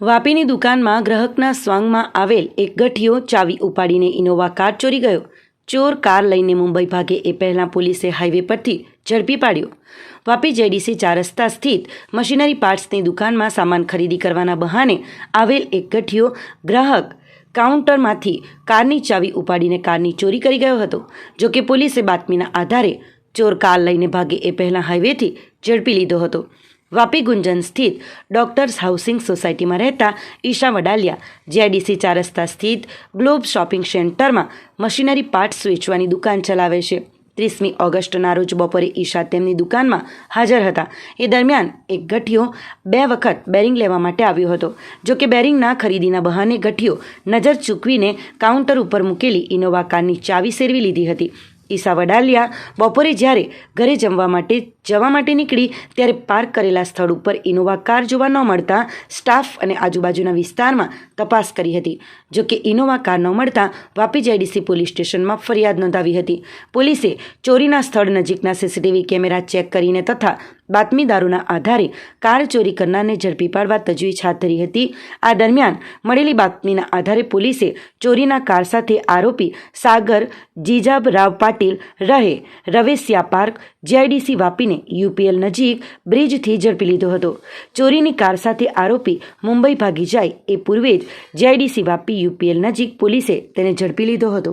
વાપીની દુકાનમાં ગ્રાહકના સ્વાંગમાં આવેલ એક ગઠિયો ચાવી ઉપાડીને ઇનોવા કાર ચોરી ગયો. ચોર કાર લઈને મુંબઈ ભાગે એ પહેલાં પોલીસે હાઈવે પરથી ઝડપી પાડ્યો. વાપી જેડીસી ચાર રસ્તા સ્થિત મશીનરી પાર્ટ્સની દુકાનમાં સામાન ખરીદી કરવાના બહાને આવેલ એક ગઠિયો ગ્રાહક કાઉન્ટરમાંથી કારની ચાવી ઉપાડીને કારની ચોરી કરી ગયો હતો. જોકે પોલીસે બાતમીના આધારે ચોર કાર લઈને ભાગે એ પહેલાં હાઈવેથી ઝડપી લીધો હતો. વાપી ગુંજન સ્થિત ડોક્ટર્સ હાઉસિંગ સોસાયટીમાં રહેતા ઈશા વડાલિયા, જીઆઈડીસી ચાર રસ્તા સ્થિત ગ્લોબ શોપિંગ સેન્ટરમાં મશીનરી પાર્ટ્સ વેચવાની દુકાન ચલાવે છે. ત્રીસમી ઓગસ્ટના રોજ બપોરે ઈશા તેમની દુકાનમાં હાજર હતા. એ દરમિયાન એક ગઠિયો બે વખત બેરિંગ લેવા માટે આવ્યો હતો. જો કે બેરિંગના ખરીદીના બહાને ગઠિયો નજર ચૂકવીને કાઉન્ટર ઉપર મૂકેલી ઇનોવા કારની ચાવી સેરવી લીધી હતી. ઈસા વડાલિયા બપોરે જ્યારે ઘરે જમવા માટે જવા માટે નીકળી, ત્યારે પાર્ક કરેલા સ્થળ ઉપર ઇનોવા કાર જોવા ન મળતા સ્ટાફ અને આજુબાજુના વિસ્તારમાં તપાસ કરી હતી. જો કે ઇનોવા કાર ન મળતા વાપી જેડીસી પોલીસ સ્ટેશનમાં ફરિયાદ નોંધાવી હતી. પોલીસે ચોરીના સ્થળ નજીકના સીસીટીવી કેમેરા ચેક કરીને તથા બાતમીદારોના આધારે કાર ચોરી કરનારને ઝડપી પાડવા તજવીજ હાથ ધરી હતી. આ દરમિયાન મળેલી બાતમીના આધારે પોલીસે ચોરીના કાર સાથે આરોપી સાગર જીજાબ રાવ પાટીલ રહે રવેશિયા પાર્ક જીઆઈડીસી વાપીને યુપીએલ નજીક બ્રિજથી ઝડપી લીધો હતો. ચોરીની કાર સાથે આરોપી મુંબઈ ભાગી જાય એ પૂર્વે જ જીઆઈડીસી વાપી યુપીએલ નજીક પોલીસે તેને ઝડપી લીધો હતો.